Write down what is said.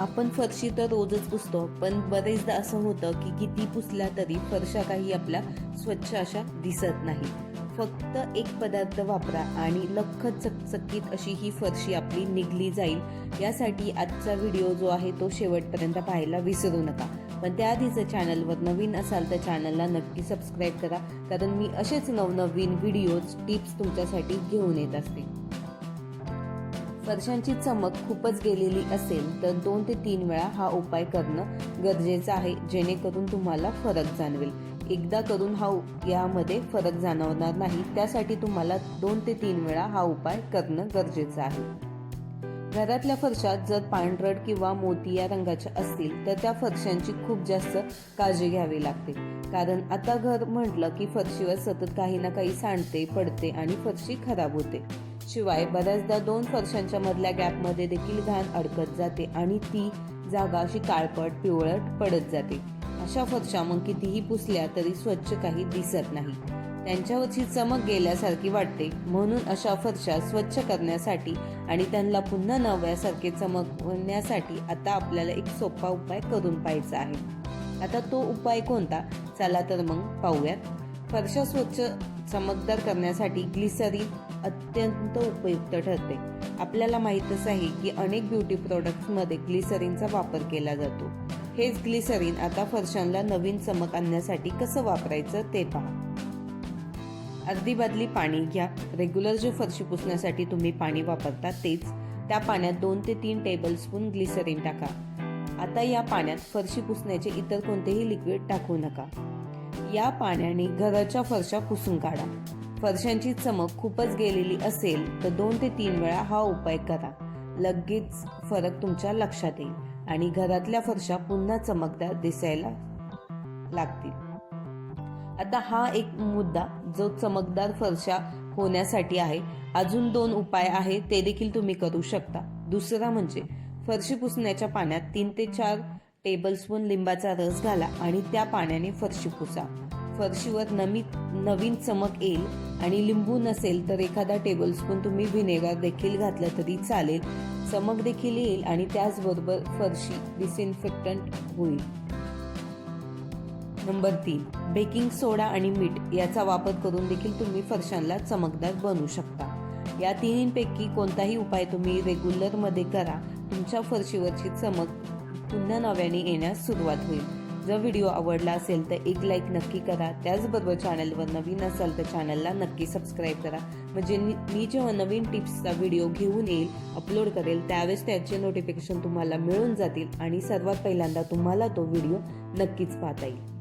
आपण फरशी तर रोजच पुसतो पण बरेचदा असं होतं की किती पुसल्या तरी फरशा काही आपल्या स्वच्छ अशा दिसत नाही. फक्त एक पदार्थ वापरा आणि लख चकचकीत अशी ही फरशी आपली निघली जाईल. यासाठी आजचा व्हिडिओ जो आहे तो शेवटपर्यंत पाहायला विसरू नका. पण त्याआधी जर चॅनलवर नवीन असाल तर चॅनलला नक्की सबस्क्राईब करा कारण मी असेच नवनवीन व्हिडिओज टिप्स तुमच्यासाठी घेऊन येत असते. स्पर्शांची चमक खूपच गेलेली असेल तर दोन ते तीन वेळा हा उपाय करणं गरजेचं आहे जेणेकरून तुम्हाला फरक जाणवेल. एकदा करून हा यामध्ये फरक जाणवणार नाही त्यासाठी तुम्हाला दोन ते तीन वेळा हा उपाय करणं गरजेचं आहे. घरातल्या फरशात जर पांढरट किंवा मोती या रंगाच्या असतील तर त्या फरशांची खूप जास्त काळजी घ्यावी लागते. कारण आता घर म्हटलं की फरशीवर सतत काही ना काही सांडते पडते आणि फरशी खराब होते. शिवाय बऱ्याचदा दोन फरशांच्या मधल्या गॅपमध्ये देखील घाण अडकत जाते आणि ती जागा अशी काळपट पिवळट पडत जाते. अशा फरशा मग कितीही पुसल्या तरी स्वच्छ काही दिसत नाही. त्यांच्यावरची चमक गेल्यासारखी वाटते. म्हणून अशा फरशा स्वच्छ करण्यासाठी आणि त्यांना पुन्हा नव्यासारखे चमकवण्यासाठी आता आपल्याला एक सोपा उपाय करून पाहायचा आहे. आता तो उपाय कोणता? चला तर मग पाहूयात. फरशा स्वच्छ चमकदार करण्यासाठी ग्लिसरीन अत्यंत उपयुक्त ठरते. आपल्याला माहीतच आहे की अनेक ब्युटी प्रोडक्ट्समध्ये ग्लिसरीनचा वापर केला जातो. हेच ग्लिसरीन आता फरशांना नवीन चमक आणण्यासाठी कसं वापरायचं ते पहा. अर्धी बादली पाणी घ्या. रेग्युलर जे फरशी पुसण्यासाठी तुम्ही पाणी वापरता तेच. त्या पाण्यात दोन ते तीन टेबलस्पून ग्लिसरीन टाका. आता या पाण्यात फरशी पुसण्याचे इतर कोणतेही लिक्विड टाकू नका. या पाण्याने घराच्या फरशा पुसून काढा. फरशांची चमक खूपच गेलेली असेल तर दोन ते तीन वेळा हा उपाय करा. लगेच फरक तुमच्या लक्षात येईल आणि घरातल्या फरशा पुन्हा चमकदार दिसायला लागतील. आता हा एक मुद्दा जो चमकदार फरशा होण्यासाठी आहे. अजून दोन उपाय आहेत ते देखील तुम्ही करू शकता. दुसरा म्हणजे फरशी पुसण्याच्या पाण्यात तीन ते चार टेबलस्पून लिंबाचा रस घाला आणि त्या पाण्याने फरशी पुसा. फरशीवर नमी नवीन चमक येईल आणि लिंबू नसेल तर एखादा टेबलस्पून तुम्ही व्हिनेगर देखील घातलं तरी चालेल. चमक देखील येईल आणि त्याचबरोबर फरशी डिसइन्फेक्टंट होईल. नंबर तीन बेकिंग सोडा आणि मीठ याचा वापर करून देखील तुम्ही फरशांना चमकदार बनवू शकता. या तिन्हींपैकी कोणताही उपाय तुम्ही रेग्युलरमध्ये करा. तुमच्या फरशीवरची चमक पुन्हा नव्याने येण्यास सुरुवात होईल. जर व्हिडिओ आवडला असेल तर एक लाईक नक्की करा. त्याचबरोबर चॅनलवर नवीन असाल तर चॅनलला नक्की सबस्क्राईब करा. म्हणजे मी मी जेव्हा नवीन टिप्सचा व्हिडिओ घेऊन येईल अपलोड करेल त्यावेळेस त्याचे नोटिफिकेशन तुम्हाला मिळून जातील आणि सर्वात पहिल्यांदा तुम्हाला तो व्हिडिओ नक्कीच पाहता येईल.